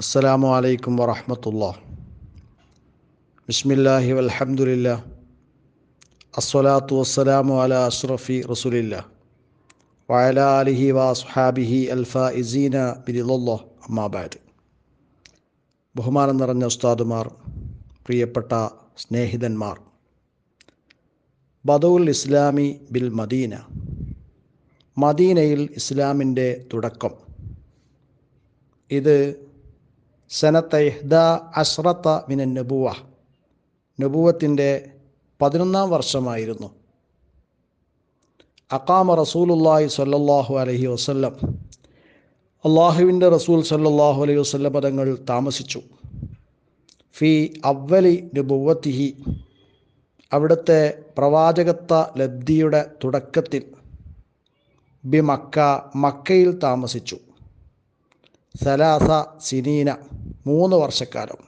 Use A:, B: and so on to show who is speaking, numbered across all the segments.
A: അസ്സലാമു അലൈക്കും വറഹമത്തുള്ള ബിസ്മില്ലാഹി വൽഹമുല്ല അസ്വലാത്തു വസ്സലാമു അല അഷ്റഫി റസൂലില്ല. വയല ആലിഹി വസ്ഹാബിഹി അൽഫ ഇസീന ബിരിലല്ലോ അമ്മാബാദ് ബഹുമാനം നിറഞ്ഞ ഉസ്താദുമാർ പ്രിയപ്പെട്ട സ്നേഹിതന്മാർ. ബദൗൽ ഇസ്ലാമി ബിൽ മദീന. മദീനയിൽ ഇസ്ലാമിന്റെ തുടക്കം. ഇത് സനത്ത ഇഹ്ദ അഷ്റത്ത മിന നബുവ. നബുവത്തിന്റെ പതിനൊന്നാം വർഷമായിരുന്നു. അക്കാമ റസൂലുല്ലാഹി സല്ലാഹു അലഹി വസ്ല്ലം. അള്ളാഹുവിന്റെ റസൂൽ സല്ലാഹു അലൈഹി വസ്ല്ല പദങ്ങൾ താമസിച്ചു. ഫി അവലി നബുവത്തിഹി. അവിടുത്തെ പ്രവാചകത്വ ലബ്ധിയുടെ തുടക്കത്തിൽ ബി മക്ക മക്കയിൽ താമസിച്ചു. സലാസ സിനീന. മൂന്ന് വർഷക്കാലം.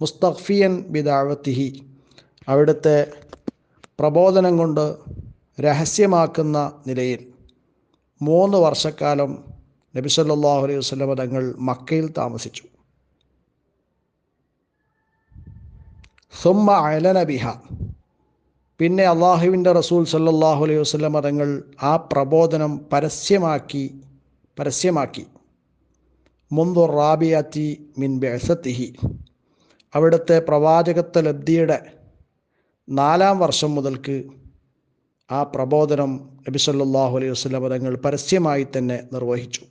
A: മുസ്തഖ്ഫിയൻ ബിദാവത്തിഹി. അവിടുത്തെ പ്രബോധനം കൊണ്ട് രഹസ്യമാക്കുന്ന നിലയിൽ മൂന്ന് വർഷക്കാലം നബി സല്ലല്ലാഹു അലൈഹി വസ്ലമ തങ്ങൾ മക്കയിൽ താമസിച്ചു. സുമ്മ അലനബിഹ പിന്നെ അള്ളാഹുവിന്റെ റസൂൽ സല്ലല്ലാഹു അലൈഹി വസ്ലമ തങ്ങൾ ആ പ്രബോധനം പരസ്യമാക്കി പരസ്യമാക്കി. മുന്തു റാബിയാത്തി മിൻ ബെസത്തിഹി അവിടുത്തെ പ്രവാചകത്വ ലബ്ധിയുടെ നാലാം വർഷം മുതൽക്ക് ആ പ്രബോധനം നബി സല്ലല്ലാഹു അലൈഹി വസല്ലം തങ്ങൾ പരസ്യമായി തന്നെ നിർവഹിച്ചു.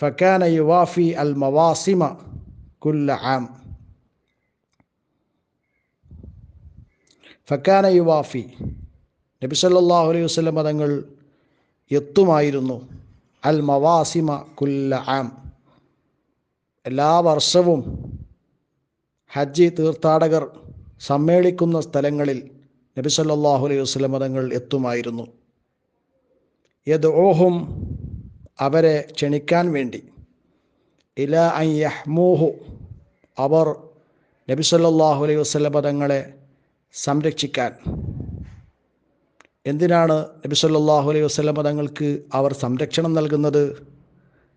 A: ഫക്കാന യുവാഫി അൽ മവാസിമ കുല്ല ആം. ഫക്കാന യുവാഫി നബി സല്ലല്ലാഹു അലൈഹി വസല്ലം തങ്ങൾ എത്തുമായിരുന്നു. അൽ മവാസിമ കുല്ല ആം. എല്ലാ വർഷവും ഹജ്ജ് തീർത്ഥാടകർ സമ്മേളിക്കുന്ന സ്ഥലങ്ങളിൽ നബി സല്ലാഹു അലൈഹി വസ്ലം തങ്ങൾ എത്തുമായിരുന്നു. യത് ഓഹും അവരെ ക്ഷണിക്കാൻ വേണ്ടി. ഇല യഹ്മൂഹു അവർ നബി സല്ലല്ലാഹു അലൈഹി വസ്ലം തങ്ങളെ സംരക്ഷിക്കാൻ. എന്തിനാണ് നബി സല്ലല്ലാഹു അലൈഹി വസല്ലം തങ്ങൾക്ക് അവർ സംരക്ഷണം നൽകുന്നത്?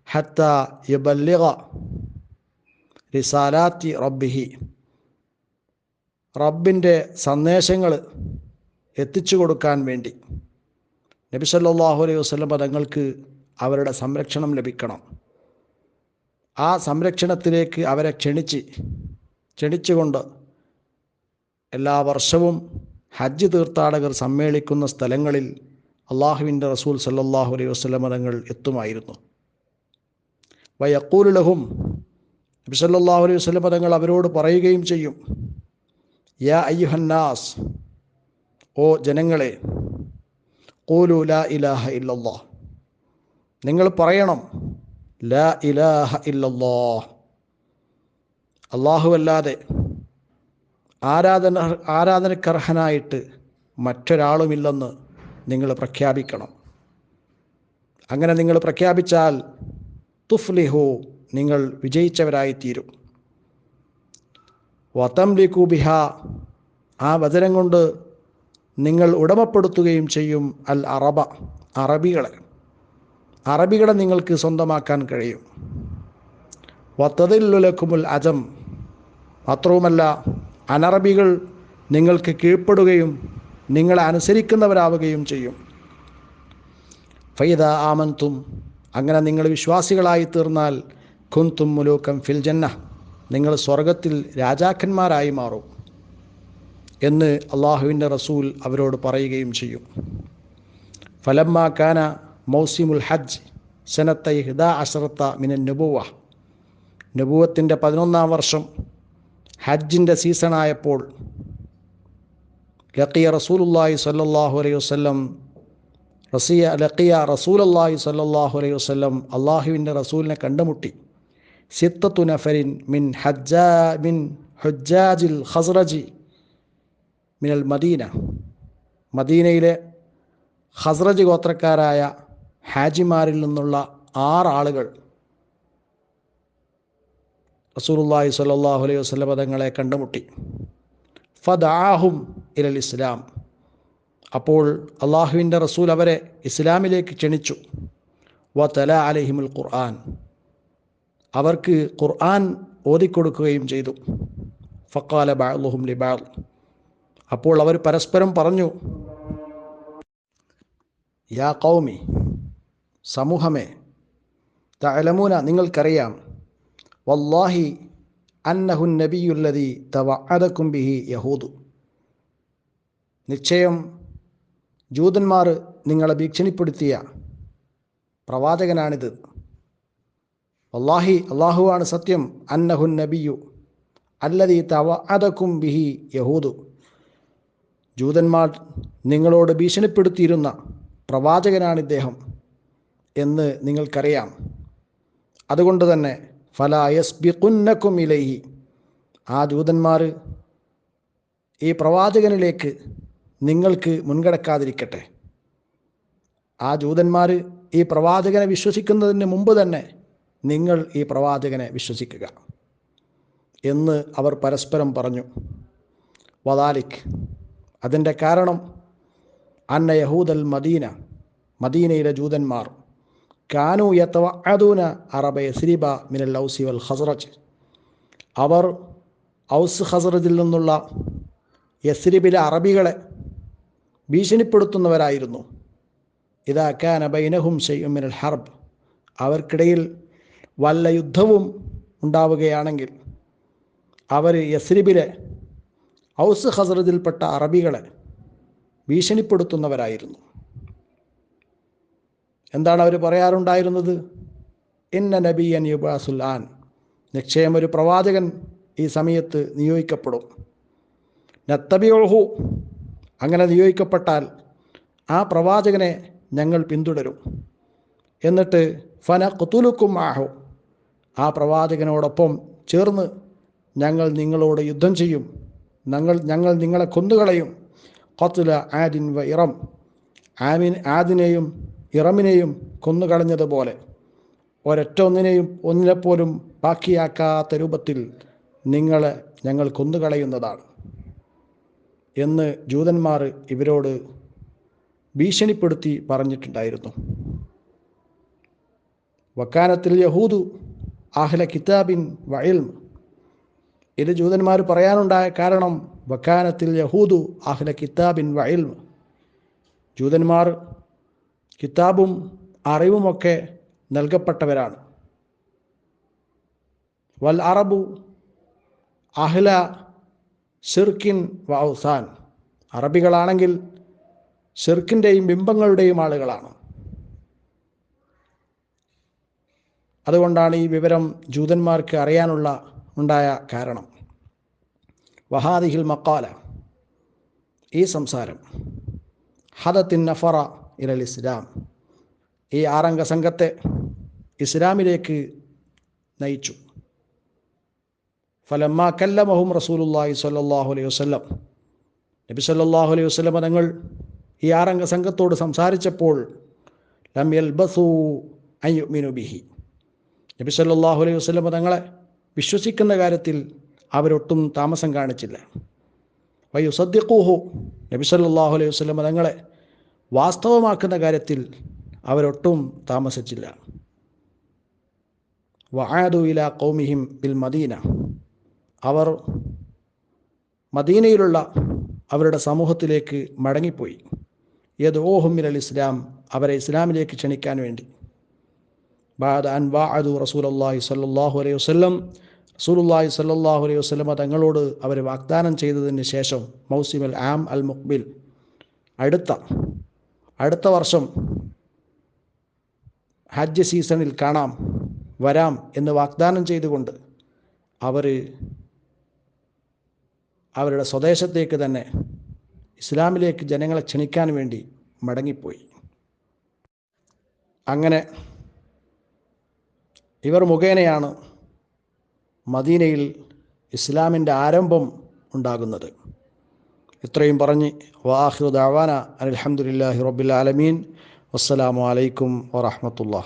A: ഹത്ത യബല്ലിഗ റിസാലാത്തി റബ്ബിഹി. റബ്ബിന്റെ സന്ദേശങ്ങൾ എത്തിച്ചു കൊടുക്കാൻ വേണ്ടി നബി സല്ലല്ലാഹു അലൈഹി വസല്ലം തങ്ങൾക്ക് അവരുടെ സംരക്ഷണം ലഭിക്കണം. ആ സംരക്ഷണത്തിലേക്ക് അവരെ ക്ഷണിച്ച് ക്ഷണിച്ചുകൊണ്ട് എല്ലാ വർഷവും ഹജ്ജ് തീർത്ഥാടകർ സമ്മേളിക്കുന്ന സ്ഥലങ്ങളിൽ അള്ളാഹുവിന്റെ റസൂൽ സല്ലാഹു അലൈഹി വസല്ലം തങ്ങൾ എത്തുമായിരുന്നു. വയക്കൂലുലഹും നബി സല്ലല്ലാഹു അലൈഹി വസല്ലം തങ്ങൾ അവരോട് പറയുകയും ചെയ്യും യാ അയ്യുഹന്നാസ് ഓ ജനങ്ങളെ കൂലു ലാ ഇലാഹ ഇല്ലല്ലാ നിങ്ങൾ പറയണം ലാ ഇലാഹ ഇല്ലല്ലാ അള്ളാഹു അല്ലാതെ ആരാധന ആരാധനക്കർഹനായിട്ട് മറ്റൊരാളുമില്ലെന്ന് നിങ്ങൾ പ്രഖ്യാപിക്കണം. അങ്ങനെ നിങ്ങൾ പ്രഖ്യാപിച്ചാൽ തുഫ്ലിഹു നിങ്ങൾ വിജയിച്ചവരായിത്തീരും. വതംലിക്കു ബിഹ ആ വചനം കൊണ്ട് നിങ്ങൾ ഉടമപ്പെടുത്തുകയും ചെയ്യും അൽ അറബ അറബികളെ. അറബികളെ നിങ്ങൾക്ക് സ്വന്തമാക്കാൻ കഴിയും. വത്തതില്ലുലക്കുമുൽ അജം മാത്രവുമല്ല അനറബികൾ നിങ്ങൾക്ക് കീഴ്പ്പെടുകയും നിങ്ങളെ അനുസരിക്കുന്നവരാവുകയും ചെയ്യും. ഫൈദ ആമന്തും അങ്ങനെ നിങ്ങൾ വിശ്വാസികളായി തീർന്നാൽ ഖുന്തും മുലൂക്കം ഫിൽ ജന്ന നിങ്ങൾ സ്വർഗത്തിൽ രാജാക്കന്മാരായി മാറും എന്ന് അള്ളാഹുവിന്റെ റസൂൽ അവരോട് പറയുകയും ചെയ്യും. ഫലമ്മ കാന മൗസിമുൽ ഹജ്ജ് സനത്തൈ ഹിദ അഷറത്ത മിനൻ നുബുവ നുബുവത്തിന്റെ പതിനൊന്നാം വർഷം ഹജ്ജിന്റെ സീസണായപ്പോൾ ലക്കിയ റസൂലുല്ലാഹി സല്ലാഹു അലൈഹി വസല്ലം റസിയ ലക്കിയ റസൂലല്ലാഹി സല്ലാഹു അലൈഹി വസല്ലം അള്ളാഹുവിന്റെ റസൂലിനെ കണ്ടുമുട്ടി. സിത്തത്തു നഫരിൻ മിൻ ഹജ്ജാ മിൻ ഹുജാജിൽ ഖസ്റജി മിനൽ മദീന. മദീനയിലെ ഖസ്റജ് ഗോത്രക്കാരായ ഹാജിമാരിൽ നിന്നുള്ള ആറ് റസൂലുള്ളാഹി സ്വല്ലല്ലാഹു അലൈഹി വസല്ലം തങ്ങളെ കണ്ടുമുട്ടി. ഫദാഹും ഇലൽ ഇസ്ലാം. അപ്പോൾ അള്ളാഹുവിന്റെ റസൂൽ അവരെ ഇസ്ലാമിലേക്ക് ക്ഷണിച്ചു. വ തല അലഹിമുൽ ഖുർആൻ. അവർക്ക് ഖുർആൻ ഓതിക്കൊടുക്കുകയും ചെയ്തു. ഫക്കാല ബാഹും ലിബാൾ അപ്പോൾ അവർ പരസ്പരം പറഞ്ഞു യാ കൗമി സമൂഹമേ തലമൂന നിങ്ങൾക്കറിയാം വല്ലാഹി അന്നഹുൻ നബിയുല്ലതി തവഅദക്കും ബിഹി യഹൂദു. നിശ്ചയം ജൂതന്മാർ നിങ്ങളെ ഭീക്ഷണിപ്പെടുത്തിയ പ്രവാചകനാണിത്. വല്ലാഹി അള്ളാഹുവാണ് സത്യം. അന്നഹു നബിയു അല്ലതി തവഅദക്കും ബിഹി യഹൂദു. ജൂതന്മാർ നിങ്ങളോട് ഭീഷണിപ്പെടുത്തിയിരുന്ന പ്രവാചകനാണ് ഇദ്ദേഹം എന്ന് നിങ്ങൾക്കറിയാം. അതുകൊണ്ട് തന്നെ ഫലായസ്ബിഖുന്നക്കും ഇലയി ആ ദൂതന്മാർ ഈ പ്രവാചകനിലേക്ക് നിങ്ങൾക്ക് മുൻകടക്കാതിരിക്കട്ടെ. ആ ദൂതന്മാർ ഈ പ്രവാചകനെ വിശ്വസിക്കുന്നതിന് മുമ്പ് തന്നെ നിങ്ങൾ ഈ പ്രവാചകനെ വിശ്വസിക്കുക എന്ന് അവർ പരസ്പരം പറഞ്ഞു. വദാലിക്. അതിന്റെ കാരണം അന്ന യഹൂദൽ മദീന മദീനയിലെ ജൂതന്മാർ. കാനു യത്തവഅദൂന അറബ യസ്രിബ മിനൽ ഔസി വൽ ഹസറജ് അവർ ഔസ് ഹസറജിൽ നിന്നുള്ള യസ്രിബിലെ അറബികളെ ഭീഷണിപ്പെടുത്തുന്നവരായിരുന്നു. ഇതാ കാന ബൈനഹും ഷെയ്യും മിനൽ ഹർബ്. അവർക്കിടയിൽ വല്ല യുദ്ധവും ഉണ്ടാവുകയാണെങ്കിൽ അവർ യസ്രിബിലെ ഔസ് ഹസറജിൽപ്പെട്ട അറബികളെ ഭീഷണിപ്പെടുത്തുന്നവരായിരുന്നു. എന്താണ് അവർ പറയാറുണ്ടായിരുന്നത്? ഇന്ന നബിയൻ യുബാസുൽ ആൻ. നിശ്ചയം ഒരു പ്രവാചകൻ ഈ സമയത്ത് നിയോഗിക്കപ്പെടും. നത്തബിയോഹു അങ്ങനെ നിയോഗിക്കപ്പെട്ടാൽ ആ പ്രവാചകനെ ഞങ്ങൾ പിന്തുടരും. എന്നിട്ട് ഫന കുത്തുലുക്കും ആഹു ആ പ്രവാചകനോടൊപ്പം ചേർന്ന് ഞങ്ങൾ നിങ്ങളോട് യുദ്ധം ചെയ്യും. ഞങ്ങൾ ഞങ്ങൾ നിങ്ങളെ കൊന്നുകളയും. കൊത്തുല ആദിൻ വ ഇറം. ആമിൻ ആദിനെയും ഇറമിനെയും കൊന്നുകളഞ്ഞതുപോലെ ഒരൊറ്റ ഒന്നിനെയും ഒന്നിനെപ്പോലും ബാക്കിയാക്കാത്ത രൂപത്തിൽ നിങ്ങളെ ഞങ്ങൾ കൊന്നുകളയുന്നതാണ് എന്ന് ജൂതന്മാർ ഇവരോട് ഭീഷണിപ്പെടുത്തി പറഞ്ഞിട്ടുണ്ടായിരുന്നു. വക്കാനത്തിൽ യഹൂദു അഹ്ല കിതാബിൻ വയൽ ഇത് ജൂതന്മാർ പറയാനുണ്ടായ കാരണം വക്കാനത്തിൽ യഹൂദു അഹ്ല കിതാബിൻ വയൽ ജൂതന്മാർ കിതാബും അറിവുമൊക്കെ നൽകപ്പെട്ടവരാണ്. വൽ അറബു അഹ്ല ഷിർക്കിൻ വൗസാൻ അറബികളാണെങ്കിൽ ഷിർക്കിന്റെയും ബിംബങ്ങളുടെയും ആളുകളാണ്. അതുകൊണ്ടാണ് ഈ വിവരം ജൂതന്മാർക്ക് അറിയാനുള്ള ഉണ്ടായ കാരണം. വഹാദിഹിൽ മക്കാല ഈ സംസാരം. ഹദത്തിൻ നഫറ ഇരൽ ഇസ്ലാം. ഈ ആറംഗ സംഘത്തെ ഇസ്ലാമിലേക്ക് നയിച്ചു. ഫലമ്മ കല്ലമഹും റസൂലുല്ലാഹി സ്വല്ലല്ലാഹു അലൈഹി വസ്ലം നബി സല്ലാഹു അലൈഹി വസല്ലം തങ്ങൾ ഈ ആറംഗ സംഘത്തോട് സംസാരിച്ചപ്പോൾ ലം നബി സല്ലാഹു അലൈഹി വസല്ലം തങ്ങളെ വിശ്വസിക്കുന്ന കാര്യത്തിൽ അവരൊട്ടും താമസം കാണിച്ചില്ല. വയുസദ്ദിഖൂഹു നബി സല്ലാഹു അലൈഹി വസല്ലം തങ്ങളെ വാസ്തവമാക്കുന്ന കാര്യത്തിൽ അവരൊട്ടും താമസിച്ചില്ല. വആദു ഇല കൗമിഹിം ബിൽ മദീന. അവർ മദീനയിലുള്ള അവരുടെ സമൂഹത്തിലേക്ക് മടങ്ങിപ്പോയി. യത് ഓഹുമിൽ ഇസ്ലാം അവരെ ഇസ്ലാമിലേക്ക് ക്ഷണിക്കാൻ വേണ്ടി. ബാദ് അൻ വാഅദു റസൂലല്ലാഹി സല്ലാഹു അലൈഹി വസല്ലം. റസൂലുള്ളാഹി സല്ലാഹു അലൈഹി വസ്ലമ തങ്ങളോട് അവർ വാഗ്ദാനം ചെയ്തതിന് ശേഷം മൗസിമൽ ആം അൽ മുഖ്ബിൽ അടുത്ത അടുത്ത വർഷം ഹജ്ജ് സീസണിൽ കാണാം വരാം എന്ന് വാഗ്ദാനം ചെയ്തുകൊണ്ട് അവർ അവരുടെ സ്വദേശത്തേക്ക് തന്നെ ഇസ്ലാമിലേക്ക് ജനങ്ങളെ ക്ഷണിക്കാൻ വേണ്ടി മടങ്ങിപ്പോയി. അങ്ങനെ ഇവർ മുഖേനയാണ് മദീനയിൽ ഇസ്ലാമിന്റെ ആരംഭം ഉണ്ടാകുന്നത്. ഇത്രയും പറഞ്ഞ് വാഹിദ് ദാവാന അലഹമുല്ലാഹി റബ്ബിൽ ആലമീൻ. വസ്സലാമു അലൈക്കും വറഹമത്തുള്ള